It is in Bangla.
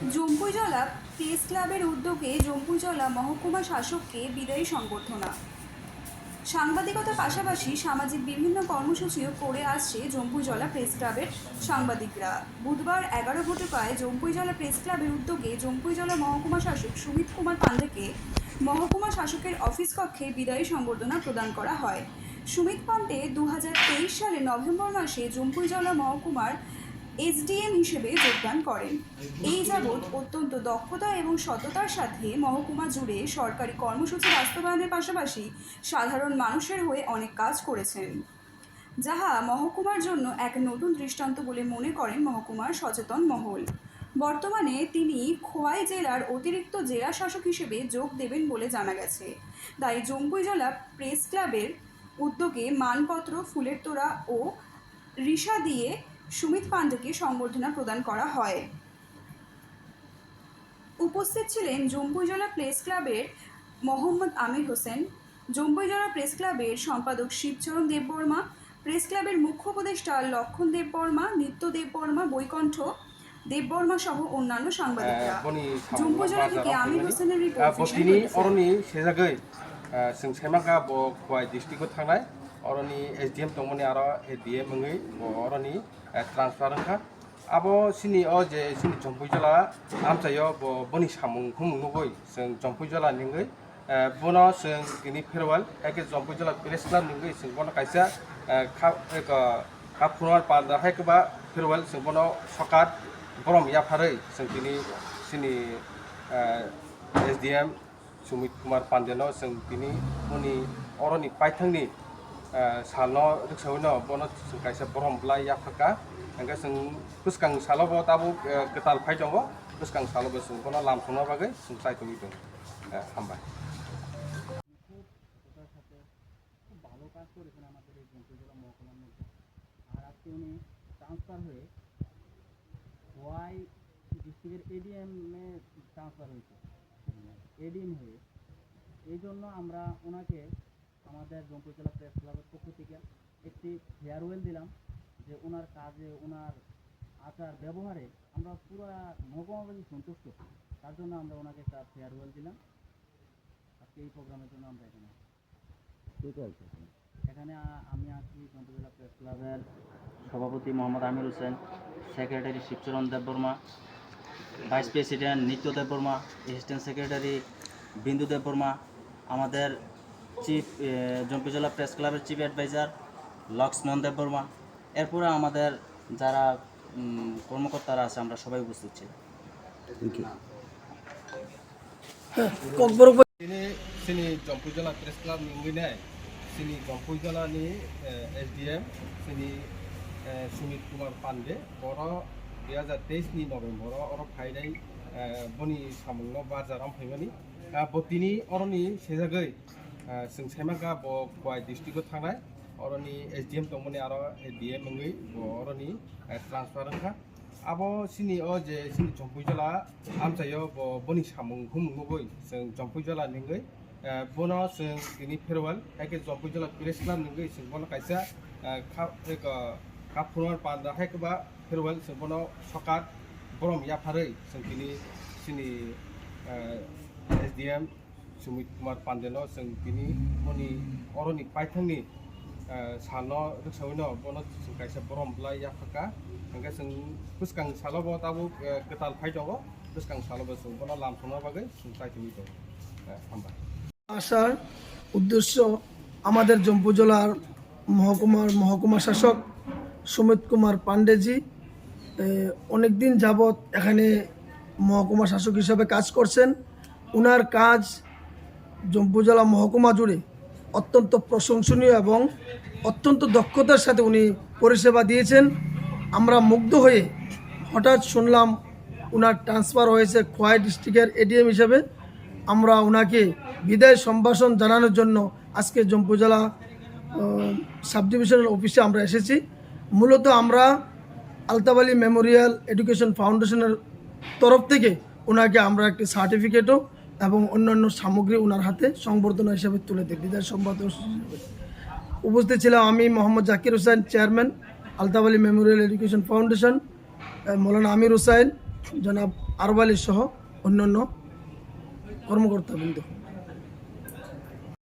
জম্পুইজলা প্রেস ক্লাবের উদ্যোগে জম্পুইজলা মহকুমা শাসককে বিদায়ী সংবর্ধনা। সাংবাদিকতার পাশাপাশি সামাজিক বিভিন্ন কর্মসূচিও করে আসছে জম্পুইজলা প্রেস ক্লাবের সাংবাদিকরা। বুধবার এগারো ঘটিকায় জম্পুইজলা প্রেস ক্লাবের উদ্যোগে জম্পুইজলা মহকুমা শাসক সুমিত কুমার পান্ডেকে মহকুমা শাসকের অফিস কক্ষে বিদায়ী সংবর্ধনা প্রদান করা হয়। সুমিত পান্ডে দু হাজার তেইশ সালে নভেম্বর মাসে জম্পুইজলা মহকুমার এসডিএম হিসেবে যোগদান করেন। এই যাবৎ অত্যন্ত দক্ষতা এবং সততার সাথে মহকুমা জুড়ে সরকারি কর্মসূচি বাস্তবায়নের পাশাপাশি সাধারণ মানুষের হয়ে অনেক কাজ করেছেন। যাহা মহকুমার জন্য এক নতুন দৃষ্টান্ত বলে মনে করেন মহকুমার সচেতন মহল। বর্তমানে তিনি খোয়াই জেলার অতিরিক্ত জেলা শাসক হিসেবে যোগ দেবেন বলে জানা গেছে। তাই জম্পুই জেলা প্রেস ক্লাবের উদ্যোগে মানপত্র, ফুলের তোড়া ও রিসা দিয়ে সুমিত পান্ডেকে সংবর্ধনা প্রদান করা হয়। উপস্থিত ছিলেন জম্বুজলা প্রেস ক্লাবের মোহাম্মদ আমির হোসেন জম্বুজলা প্রেস ক্লাবের সম্পাদক শিবচরণ দেববর্মা প্রেস ক্লাবের মুখ্য উপদেষ্টা লক্ষণ দেববর্মা নিত্য দেববর্মা বৈকণ্ঠ দেববর্মা সহ অন্যান্য সাংবাদিকরা। জম্বুজলা থেকে আমির হোসেনের রিপোর্ট তিনি অরণি সে জায়গায় जों सैमागा দৃষ্টিগত থানায়। अरनि एस डि एम दंमोन आरो ए डि एम मङै अरनि ट्रान्सफार होनखा आबो सिनि अ जे सिनि जम्पुइजला आमचायो ब बनि सामुंखौ मुंगै जों जम्पुइजला निङै बनो जों दिनै फेरवाल एके जम्पुइजला प्रेस क्लाब निङै जों बनो काइसा खा एक खा फुनार पादा हायकबा फेरवाल जों बनो सकात गरम याफारै जों दिनै सिनि S D M Sumit Kumar पान्डेनो जों दिनै उनि अरनि पाइथांनि salo riksau no bono kaisa borom blai ya faka angka sing kuskang salo bo tabu ketal phai jongo kuskang salo bo sing bono lam sungno bagai sing sai tu itu hamba transfer হয়ে ওয়াই ডিস্ট্রিক্টের এডিএম এ ট্রান্সফার হয়েছে এডিএম হয়ে এই জন্য আমরা ওনাকে আমাদের জম্পুর জেলা প্রেস ক্লাবের পক্ষ থেকে একটি ফেয়ারওয়েল দিলাম যে ওনার কাজে ওনার আচার ব্যবহারে আমরা পুরো মহকুমাবাসী সন্তুষ্ট। তার জন্য আমরা ওনাকে একটা ফেয়ারওয়েল দিলাম। আজকে এই প্রোগ্রামের জন্য আমরা এখানে। এখানে? আমি আছি জম্পুজেলা প্রেস ক্লাবের সভাপতি Mohammad Amir Hossain secretary Shibcharan Debbarma vice president Nitya Debbarma assistant secretary Bindu Debbarma আমাদের চিফ জম্পিজলা প্রেস ক্লাবের চিফ অ্যাডভাইজার লক্ষ্মণ দেব বর্মা এরপরে আমাদের যারা কর্মকর্তারা আছে আমরা সবাই উপস্থিত ছিল তিনি প্রেস ক্লাব নিয়ে। সিনি জম্পু জেলা নিয়ে এসডিএম সুমিত কুমার পান্ডে বড় দুই হাজার তেইশ নি নভেম্বর অর ফাইনাই বনি সামল বাজার ফেমানি বতিনি অরনি সেজাগৈ जों साइमागा ब खवाइ डिस्ट्रिक्टआव थांनाय अरनि एस डि एम दंमोन आरो डि एम मङै अरनि ट्रान्सफार होनखा आबो सिनि अ जे सिनि जम्पुइजला आमचायो ब बनि सामुंखौ मुंगै जों जम्पुइजला निङै बनो जों दिनै फेरवाल एके जम्पुइजला प्रेस क्लाब निङै जों बनो काइसा खा एक कापुनार पान्दा हायकबा फेरवाल जों बनो सकात गरम याफारै जों दिनै सिनि S D M Sumit Kumar पान्डेनो जों दिनै मनि अरनि पाइथांनि सालनो रिक्सावनो बनो जों काइसा बरम ब्ला याफाका ओंखाय जों पुसकां सालबो दाबो गोताल फाइ दङ पुसकां सालबो जों बनो लामसंनो बागै जों ट्राइ खालामदों हामबाय আসার উদ্দেশ্য আমাদের জম্পু জেলার মহকুমার মহকুমা শাসক সুমিত কুমার পান্ডেজি অনেক দিন যাবৎ এখানে মহকুমা শাসক হিসাবে কাজ করছেন উনার কাজ জম্পু জেলা মহকুমা জুড়ে অত্যন্ত প্রশংসনীয় এবং অত্যন্ত দক্ষতার সাথে উনি পরিষেবা দিয়েছেন। আমরা মুগ্ধ হয়ে হঠাৎ শুনলাম ওনার ট্রান্সফার হয়েছে খোয়াই ডিস্ট্রিক্টের এডিএম হিসেবে। আমরা ওনাকে বিদায় সম্ভাষণ জানানোর জন্য আজকে জম্পু জেলা সাব ডিভিশনাল অফিসে আমরা এসেছি। মূলত আমরা আলতাবালি মেমোরিয়াল এডুকেশন ফাউন্ডেশনের তরফ থেকে ওনাকে আমরা একটি সার্টিফিকেটও এবং অন্যান্য সামগ্রী ওনার হাতে সংবর্ধনা হিসেবে তুলে দেয় বিদায় সম্বর্ধনা হিসেবে। উপস্থিত ছিলাম আমি Mohammad Zakir Hossain, chairman Altabali memorial education foundation Maulana Amir Hossain, জনাব আরবালি সহ অন্যান্য কর্মকর্তাবৃন্দ।